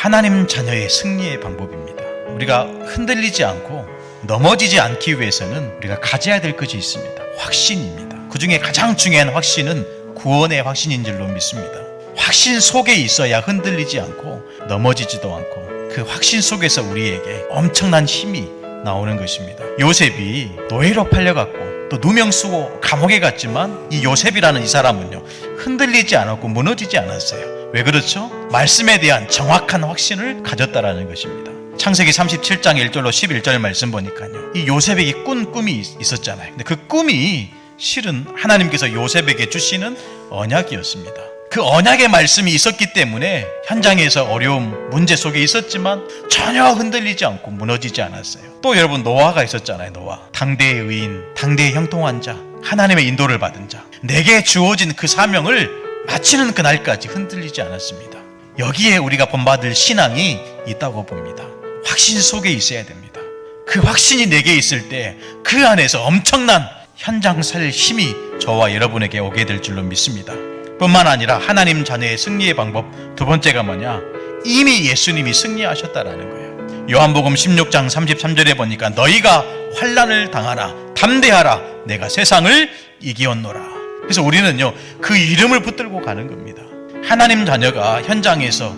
하나님 자녀의 승리의 방법입니다. 우리가 흔들리지 않고 넘어지지 않기 위해서는 우리가 가져야 될 것이 있습니다. 확신입니다. 그 중에 가장 중요한 확신은 구원의 확신인 줄로 믿습니다. 확신 속에 있어야 흔들리지 않고 넘어지지도 않고 그 확신 속에서 우리에게 엄청난 힘이 나오는 것입니다. 요셉이 노예로 팔려갔고 또 누명 쓰고 감옥에 갔지만 이 요셉이라는 이 사람은요 흔들리지 않았고 무너지지 않았어요. 왜 그렇죠? 말씀에 대한 정확한 확신을 가졌다라는 것입니다. 창세기 37장 1절로 11절 말씀 보니까요. 이 요셉에게 꾼 꿈이 있- 있었잖아요. 근데 그 꿈이 실은 하나님께서 요셉에게 주시는 언약이었습니다. 그 언약의 말씀이 있었기 때문에 현장에서 어려움, 문제 속에 있었지만 전혀 흔들리지 않고 무너지지 않았어요. 또 여러분 노아가 있었잖아요. 노아. 당대의 의인, 당대의 형통한 자, 하나님의 인도를 받은 자. 내게 주어진 그 사명을 마치는 그날까지 흔들리지 않았습니다. 여기에 우리가 본받을 신앙이 있다고 봅니다. 확신 속에 있어야 됩니다. 그 확신이 내게 있을 때 그 안에서 엄청난 현장 살 힘이 저와 여러분에게 오게 될 줄로 믿습니다. 뿐만 아니라 하나님 자녀의 승리의 방법 두 번째가 뭐냐? 이미 예수님이 승리하셨다라는 거예요. 요한복음 16장 33절에 보니까 너희가 환란을 당하라 담대하라 내가 세상을 이기었노라. 그래서 우리는요 그 이름을 붙들고 가는 겁니다. 하나님 자녀가 현장에서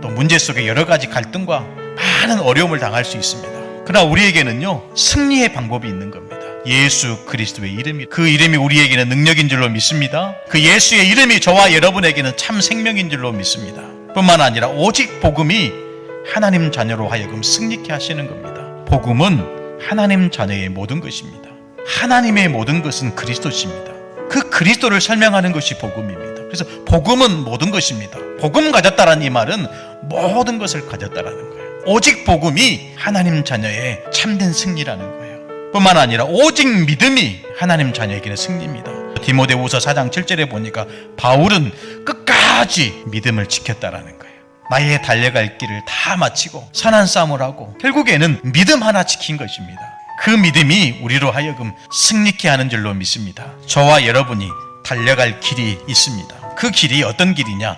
또 문제 속에 여러 가지 갈등과 많은 어려움을 당할 수 있습니다. 그러나 우리에게는요 승리의 방법이 있는 겁니다. 예수 그리스도의 이름이 그 이름이 우리에게는 능력인 줄로 믿습니다. 그 예수의 이름이 저와 여러분에게는 참 생명인 줄로 믿습니다. 뿐만 아니라 오직 복음이 하나님 자녀로 하여금 승리케 하시는 겁니다. 복음은 하나님 자녀의 모든 것입니다. 하나님의 모든 것은 그리스도십니다. 그 그리스도를 설명하는 것이 복음입니다. 그래서 복음은 모든 것입니다. 복음 가졌다라는 이 말은 모든 것을 가졌다라는 거예요. 오직 복음이 하나님 자녀의 참된 승리라는 거예요. 뿐만 아니라 오직 믿음이 하나님 자녀에게는 승리입니다. 디모데후서 4장 7절에 보니까 바울은 끝까지 믿음을 지켰다라는 거예요. 나의 달려갈 길을 다 마치고 선한 싸움을 하고 결국에는 믿음 하나 지킨 것입니다. 그 믿음이 우리로 하여금 승리케 하는 줄로 믿습니다. 저와 여러분이 달려갈 길이 있습니다. 그 길이 어떤 길이냐?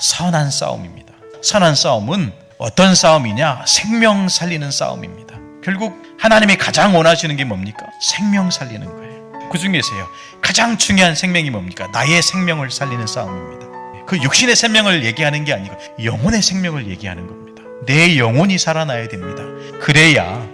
선한 싸움입니다. 선한 싸움은 어떤 싸움이냐? 생명 살리는 싸움입니다. 결국 하나님이 가장 원하시는 게 뭡니까? 생명 살리는 거예요. 그 중에서요. 가장 중요한 생명이 뭡니까? 나의 생명을 살리는 싸움입니다. 그 육신의 생명을 얘기하는 게 아니고 영혼의 생명을 얘기하는 겁니다. 내 영혼이 살아나야 됩니다. 그래야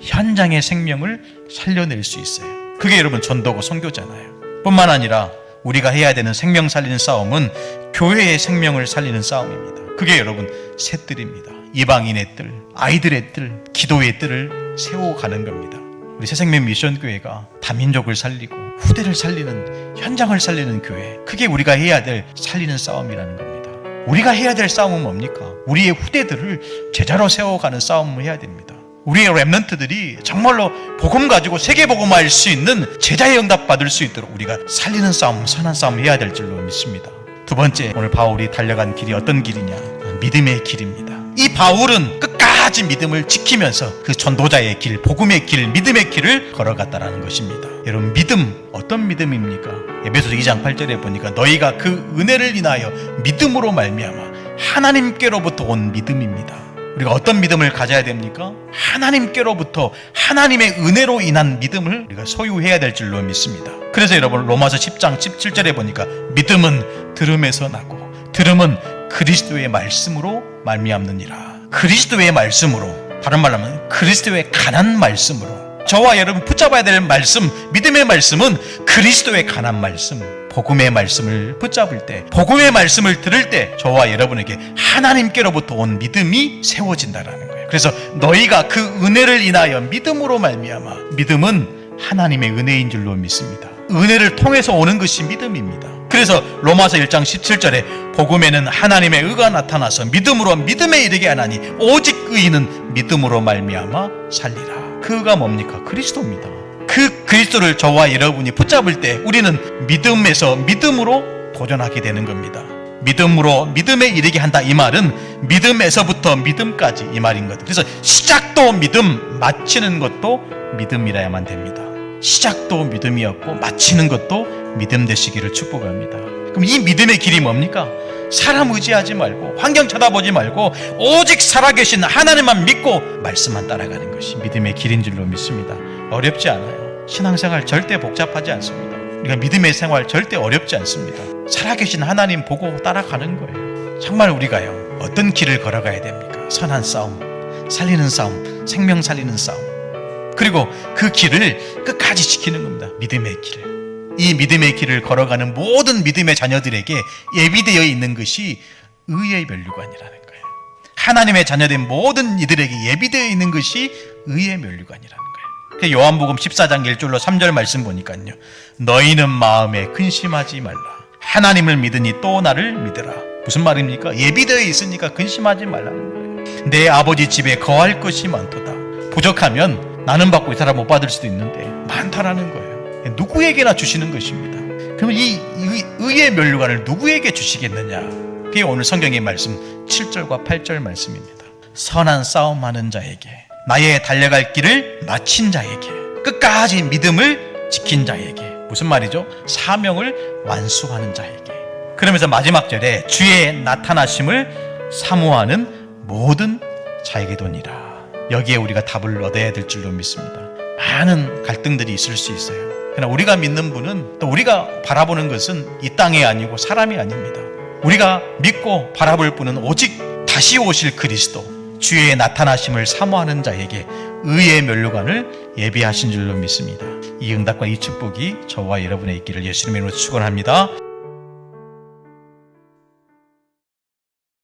현장의 생명을 살려낼 수 있어요. 그게 여러분 전도고 선교잖아요. 뿐만 아니라 우리가 해야 되는 생명 살리는 싸움은 교회의 생명을 살리는 싸움입니다. 그게 여러분 새뜰입니다. 이방인의 뜰, 아이들의 뜰, 기도의 뜰을 세워가는 겁니다. 우리 새생명 미션교회가 다민족을 살리고 후대를 살리는 현장을 살리는 교회 그게 우리가 해야 될 살리는 싸움이라는 겁니다. 우리가 해야 될 싸움은 뭡니까? 우리의 후대들을 제자로 세워가는 싸움을 해야 됩니다. 우리의 랩런트들이 정말로 복음 가지고 세계 복음화할 수 있는 제자의 응답 받을 수 있도록 우리가 살리는 싸움, 선한 싸움 해야 될 줄로 믿습니다. 두 번째, 오늘 바울이 달려간 길이 어떤 길이냐? 믿음의 길입니다. 이 바울은 끝까지 믿음을 지키면서 그 전도자의 길, 복음의 길, 믿음의 길을 걸어갔다라는 것입니다. 여러분, 믿음 어떤 믿음입니까? 에베소서 2장 8절에 보니까 너희가 그 은혜를 인하여 믿음으로 말미암아 하나님께로부터 온 믿음입니다. 우리가 어떤 믿음을 가져야 됩니까? 하나님께로부터 하나님의 은혜로 인한 믿음을 우리가 소유해야 될 줄로 믿습니다. 그래서 여러분 로마서 10장 17절에 보니까 믿음은 들음에서 나고 들음은 그리스도의 말씀으로 말미암느니라. 그리스도의 말씀으로 다른 말로 하면 그리스도의 간한 말씀으로 저와 여러분 붙잡아야 될 말씀, 믿음의 말씀은 그리스도의 간한 말씀, 복음의 말씀을 붙잡을 때, 복음의 말씀을 들을 때 저와 여러분에게 하나님께로부터 온 믿음이 세워진다라는 거예요. 그래서 너희가 그 은혜를 인하여 믿음으로 말미암아 믿음은 하나님의 은혜인 줄로 믿습니다. 은혜를 통해서 오는 것이 믿음입니다. 그래서 로마서 1장 17절에 복음에는 하나님의 의가 나타나서 믿음으로 믿음에 이르게 하나니 오직 의인은 믿음으로 말미암아 살리라. 그 의가 뭡니까? 그리스도입니다. 그 그리스도를 저와 여러분이 붙잡을 때 우리는 믿음에서 믿음으로 도전하게 되는 겁니다. 믿음으로 믿음에 이르게 한다 이 말은 믿음에서부터 믿음까지 이 말인 것. 그래서 시작도 믿음, 마치는 것도 믿음이라야만 됩니다. 시작도 믿음이었고 마치는 것도 믿음 되시기를 축복합니다. 그럼 이 믿음의 길이 뭡니까? 사람 의지하지 말고 환경 쳐다보지 말고 오직 살아계신 하나님만 믿고 말씀만 따라가는 것이 믿음의 길인 줄로 믿습니다. 어렵지 않아요. 신앙생활 절대 복잡하지 않습니다. 우리가 믿음의 생활 절대 어렵지 않습니다. 살아계신 하나님 보고 따라가는 거예요. 정말 우리가요 어떤 길을 걸어가야 됩니까? 선한 싸움, 살리는 싸움, 생명 살리는 싸움. 그리고 그 길을 끝까지 지키는 겁니다. 믿음의 길을. 이 믿음의 길을 걸어가는 모든 믿음의 자녀들에게 예비되어 있는 것이 의의 면류관이라는 거예요. 하나님의 자녀된 모든 이들에게 예비되어 있는 것이 의의 면류관이라는 거예요. 그 요한복음 14장 1절로 3절 말씀 보니까요. 너희는 마음에 근심하지 말라. 하나님을 믿으니 또 나를 믿으라. 무슨 말입니까? 예비되어 있으니까 근심하지 말라는 거예요. 내 아버지 집에 거할 것이 많도다. 부족하면 나는 받고 이 사람 못 받을 수도 있는데 많다라는 거예요. 누구에게나 주시는 것입니다. 그러면 이 의- 의의 면류관을 누구에게 주시겠느냐? 그게 오늘 성경의 말씀 7절과 8절 말씀입니다. 선한 싸움하는 자에게 나의 달려갈 길을 마친 자에게 끝까지 믿음을 지킨 자에게 무슨 말이죠? 사명을 완수하는 자에게 그러면서 마지막 절에 주의 나타나심을 사모하는 모든 자에게도니라 여기에 우리가 답을 얻어야 될 줄로 믿습니다. 많은 갈등들이 있을 수 있어요. 그러나 우리가 믿는 분은 또 우리가 바라보는 것은 이 땅이 아니고 사람이 아닙니다. 우리가 믿고 바라볼 분은 오직 다시 오실 그리스도, 주의 나타나심을 사모하는 자에게 의의 면류관을 예비하신 줄로 믿습니다. 이 응답과 이 축복이 저와 여러분의 있기를 예수님의 이름으로 축원합니다.